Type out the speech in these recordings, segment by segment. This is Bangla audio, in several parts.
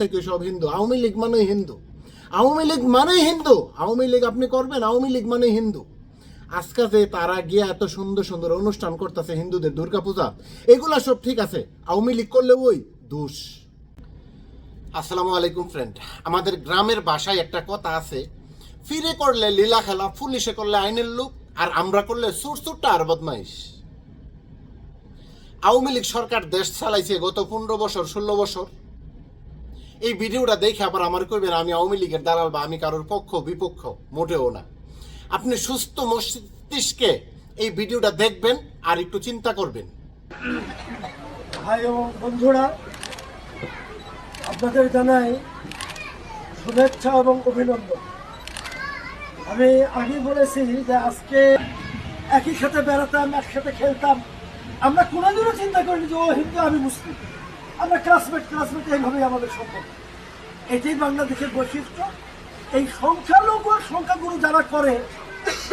থেকে সব হিন্দু। আওয়ামী লীগ মানে হিন্দু। আওয়ামী লীগ মানে হিন্দু। আওয়ামী লীগ আপনি করবেন, আওয়ামী লীগ মানে হিন্দু। আজকে যে তারা গিয়ে এত সুন্দর সুন্দর অনুষ্ঠান করতেছে হিন্দুদের দুর্গাপূজা, এগুলা সব ঠিক আছে। আওয়ামী লীগ করলে ওই দোষ। আসসালামু আলাইকুম ফ্রেন্ড আমাদের গ্রামের বাসায় একটা কথা আছে। ফিরে করলে লীলা খেলা, পুলিশে করলে আইনের লোক, আর আমরা করলে সুরসুরটা আর বদমাইশ। আওয়ামী লীগ সরকার দেশ চালাইছে গত পনেরো বছর, ষোলো বছর। এই ভিডিওটা দেখে আবার আমার কইবেন আমি আওয়ামী লীগের দালাল বা আমি কারোর পক্ষ, বিপক্ষ, মোটেও না। আপনি সুস্থ মস্তিষ্কে এই ভিডিওটা দেখবেন আর একটু চিন্তা করবেন। ভাই এবং বন্ধুরা, আপনাদের জানাই শুভেচ্ছা এবং অভিনন্দন। আমি আগে বলেছি যে আজকে একই সাথে বেড়াতাম, একসাথে খেলতাম। আমরা কোনোদিনও চিন্তা করিনি যে ও হিন্দু, আমি মুসলিম। আমরা ক্লাসমেট ক্লাসমেট এইভাবেই আমাদের সম্পর্ক। এটাই বাংলাদেশের বৈশিষ্ট্য। এই সংখ্যালঘু সংখ্যাগুরু যারা করে,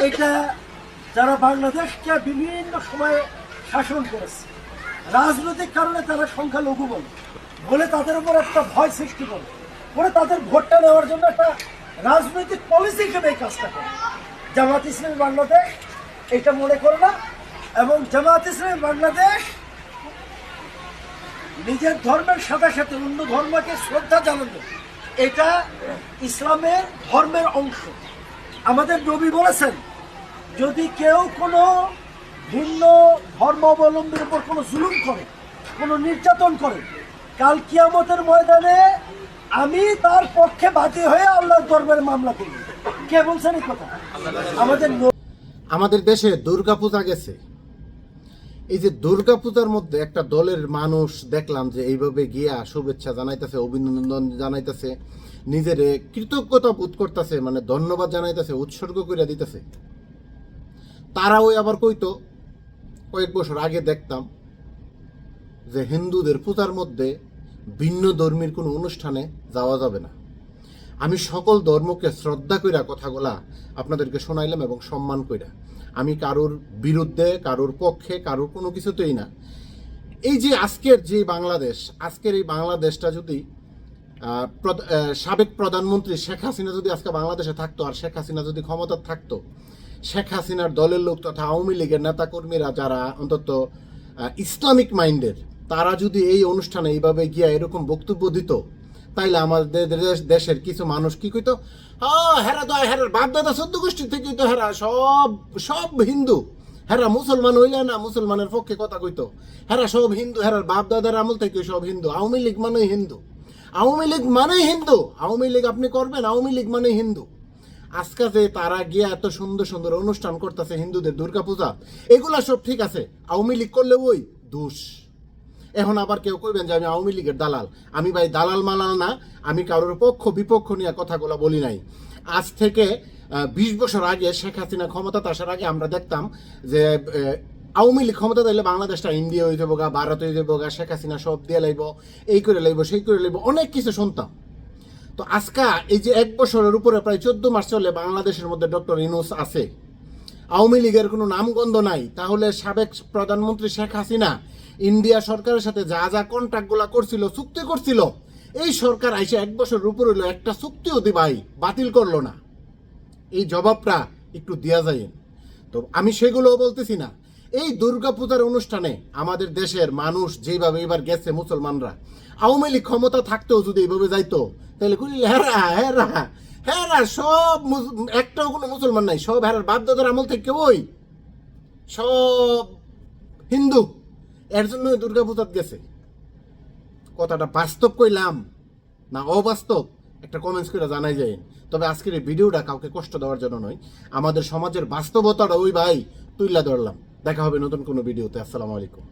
এটা যারা বাংলাদেশকে বিভিন্ন সময়ে শাসন করেছে, রাজনৈতিক কারণে তারা সংখ্যালঘু বলে বলে তাদের উপর একটা ভয় সৃষ্টি করে করে তাদের ভোটটা নেওয়ার জন্য একটা রাজনৈতিক পলিসি হিসেবে এই কাজটা করে। জামাত ইসলামী বাংলাদেশ, এটা মনে করে না, এবং জামাত ইসলামী বাংলাদেশ নিজের ধর্মের সাথে সাথে অন্য ধর্মকে শ্রদ্ধা জানানো, এটা ইসলামের ধর্মের অংশ। আমাদের নবী বলেছেন, যদি কেউ কোনো ভিন্ন ধর্মাবলম্বীর উপর কোনো জুলুম করে, কোনো নির্যাতন করে, কাল কিয়ামতের ময়দানে আমি তার পক্ষে বাদী হয়ে আল্লাহর দরবারে মামলা করব। কে বলছেন এই কথা? আমাদের আমাদের দেশে দুর্গাপূজা গেছে। এই যে দুর্গাপূজার মধ্যে একটা দলের মানুষ দেখলাম যে এইভাবে গিয়া শুভেচ্ছা জানাইতেছে, অভিনন্দন জানাইতেছে, নিজের কৃতজ্ঞতা বোধ করতেছে মানে ধন্যবাদ জানাইতেছে, উৎসর্গ করে দিতেছে। তারা ওই আবার কইতো, কয়েক বছর আগে দেখতাম যে হিন্দুদের পূজার মধ্যে ভিন্ন ধর্মীর কোনো অনুষ্ঠানে যাওয়া যাবে না। আমি সকল ধর্মকে শ্রদ্ধা কইরা কথাগুলা আপনাদেরকে শোনাইলাম এবং সম্মান কইরা। আমি কারোর বিরুদ্ধে, কারোর পক্ষে, কারোর কোনো কিছুতেই না। এই যে আজকের যে বাংলাদেশ, আজকের এই বাংলাদেশটা যদি সাবেক প্রধানমন্ত্রী শেখ হাসিনা যদি আজকে বাংলাদেশে থাকতো আর শেখ হাসিনা যদি ক্ষমতা থাকতো, শেখ হাসিনার দলের লোক তথা আওয়ামী লীগের নেতাকর্মীরা যারা অন্তত ইসলামিক মাইন্ডের, তারা যদি এই অনুষ্ঠানে এইভাবে গিয়া এরকম বক্তব্য দিত তাইলে আমাদের দেশ- দেশের কিছু মানুষ কি কইতো? হেরা তো বাপ দাদা সদ্য গোষ্ঠী থেকে তো হেরা সব সব হিন্দু। হেরা মুসলমান হইলে না মুসলমানের পক্ষে কথা কইতো। হেরা সব হিন্দু, হেরার বাপ দাদার আমল থেকে সব হিন্দু। আওয়ামী লীগ মানে হিন্দু। আওয়ামী লীগ মানে হিন্দু। আওয়ামী লীগ আপনি করবেন, আওয়ামী লীগ মানে হিন্দু। আজকে যে তারা গিয়ে এত সুন্দর সুন্দর অনুষ্ঠান করতেছে হিন্দুদের দুর্গাপূজা, এগুলা সব ঠিক আছে। আওয়ামী লীগ করলে ওই দোষ। এখন আবার কেউ কইবেন যে আমি আওয়ামী লীগের দালাল। আমি ভাই দালাল মালাল না, আমি কারোর পক্ষ, বিপক্ষ নিয়ে কথাগুলো বলি নাই। আজ থেকে বিশ বছর আগে শেখ হাসিনা ক্ষমতাতে আসার আগে আমরা দেখতাম যে আওয়ামী লীগ ক্ষমতা দিলে বাংলাদেশটা ইন্ডিয়া হয়ে যাব গা, ভারত হয়ে যাব গা, শেখ হাসিনা সব দিয়ে লাইব, এই করে লাইব, সেই করে লাইব, অনেক কিছু শুনতাম। তো আজকা এই যে এক বছরের উপরে প্রায় চোদ্দ মাস চলে বাংলাদেশের মধ্যে ডক্টর ইনুস আছে। আওয়ামী লীগের কোনো নামগন্ধ নাই, তাহলে সাবেক প্রধানমন্ত্রী শেখ হাসিনা ইন্ডিয়া সরকারের সাথে যা যা কন্ট্রাক্টগুলো করছিল, চুক্তি করছিল, এই সরকার আইসে এক বছর উপর হইল একটা চুক্তিও দি ভাই বাতিল করল না। এই জবাবটা একটু দেওয়া যায় তো আমি সেগুলো বলতেছি না। এই দুর্গাপূজার অনুষ্ঠানে আমাদের দেশের মানুষ যেভাবে এবার গেছে মুসলমানরা, আওয়ামী লীগ ক্ষমতা থাকতেও যদি এইভাবে যাইতো, তাহলে হেরা হেরা হেরা সব একটাও কোনো মুসলমান নাই, সব হেরার বাপ দাদার আমল থেকে ওই সব হিন্দু, এর জন্য দুর্গাপূজাত গেছে কথাটা বাস্তব কইলাম, না অবাস্তব, একটা কমেন্টস করে জানাই যায়। তবে আজকের এই ভিডিওটা কাউকে কষ্ট দেওয়ার জন্য নয়, আমাদের সমাজের বাস্তবতাটা ওই ভাই তুইলা ধরলাম। দেখা হবে নতুন কোনো ভিডিওতে, আসসালামু আলাইকুম।